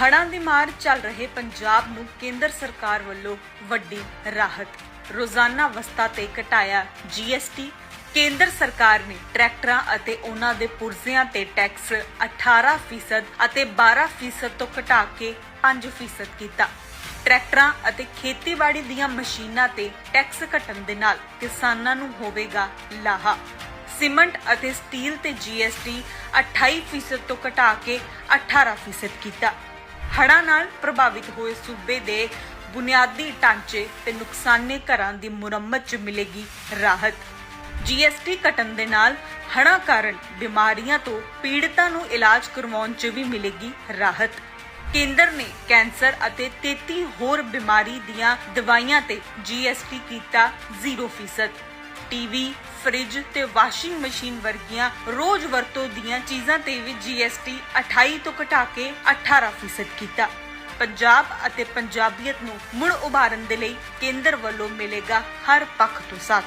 ਹੜ੍ਹਾਂ ਦੀ ਮਾਰ ਚੱਲ ਰਹੇ ਪੰਜਾਬ ਨੂੰ ਕੇਂਦਰ ਸਰਕਾਰ ਵੱਲੋਂ ਵੱਡੀ ਰਾਹਤ। ਰੋਜ਼ਾਨਾ ਵਸਤਾਂ ਤੇ ਘਟਾਇਆ ਜੀਐਸਟੀ ਕੇਂਦਰ ਸਰਕਾਰ ਨੇ ਟਰੈਕਟਰਾਂ ਅਤੇ ਉਹਨਾਂ ਦੇ ਪੁਰਜ਼ਿਆਂ ਤੇ ਟੈਕਸ 18% ਅਤੇ 12% ਤੋਂ ਘਟਾ ਕੇ 5% ਕੀਤਾ। ਟਰੈਕਟਰਾਂ ਅਤੇ ਖੇਤੀਬਾੜੀ ਦੀਆਂ ਮਸ਼ੀਨਾਂ ਤੇ ਟੈਕਸ ਘਟਣ ਦੇ ਨਾਲ ਕਿਸਾਨਾਂ ਨੂੰ ਹੋਵੇਗਾ ਲਾਹਾ। ਸੀਮੈਂਟ ਅਤੇ ਸਟੀਲ ਤੇ ਜੀਐਸਟੀ 28% ਤੋਂ ਘਟਾ ਕੇ 18% ਕੀਤਾ। ਹੜ੍ਹਾਂ ਨਾਲ ਪ੍ਰਭਾਵਿਤ ਹੋਏ ਸੂਬੇ ਦੇ ਬੁਨਿਆਦੀ ਢਾਂਚੇ ਤੇ ਨੁਕਸਾਨੇ ਘਰਾਂ ਦੀ ਮੁਰੰਮਤ 'ਚ ਮਿਲੇਗੀ ਰਾਹਤ। ਜੀਐਸਟੀ ਘਟਣ ਦੇ ਨਾਲ ਹੜ੍ਹਾਂ ਕਾਰਨ ਬਿਮਾਰੀਆਂ ਤੋਂ ਪੀੜਤਾਂ ਨੂੰ ਇਲਾਜ ਕਰਵਾਉਣ 'ਚ ਵੀ ਮਿਲੇਗੀ ਰਾਹਤ। ਕੇਂਦਰ ਨੇ ਕੈਂਸਰ ਅਤੇ 33 ਹੋਰ ਬਿਮਾਰੀ ਦੀਆਂ ਦਵਾਈਆਂ ਤੇ ਜੀਐਸਟੀ ਕੀਤਾ 0% ਟੀਵੀ ਫ੍ਰਿਜ ਤੇ ਵਾਸ਼ਿੰਗ ਮਸ਼ੀਨ ਵਰਗੀਆਂ ਰੋਜ਼ ਵਰਤੋਂ ਦੀਆਂ ਚੀਜ਼ਾਂ ਤੇ ਵੀ ਜੀਐਸਟੀ 28 ਤੋਂ ਘਟਾ ਕੇ 18% ਕੀਤਾ। ਪੰਜਾਬ ਅਤੇ ਪੰਜਾਬੀਅਤ ਨੂੰ ਮੁੜ ਉਭਾਰਨ ਦੇ ਲਈ ਕੇਂਦਰ ਵੱਲੋਂ ਮਿਲੇਗਾ ਹਰ ਪੱਖ ਤੋਂ ਸਾਥ।